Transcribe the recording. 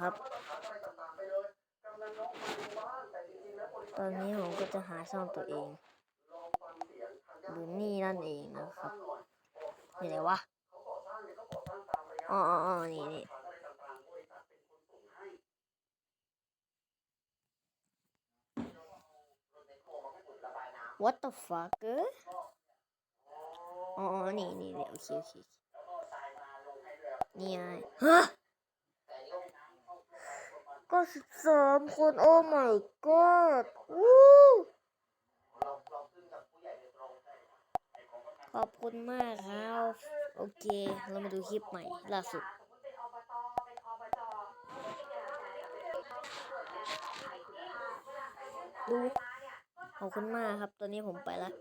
ครับ ตอนนี้ผมก็จะหาซ่อมตัวเองหรือนี่นั่นเองนะครับอยู่ไหนวะอ๋ออ๋อนี่นี่ what the fuck อ๋อ นี่นี่โอเคโอเคนี่ไงฮะ ก็สิบสามคนโอ้ my god วู้ขอบคุณมากครับ โอเค เรามาดูคลิปใหม่ล่าสุดดูขอบคุณมากครับ ตอนนี้ผมไปแล้ว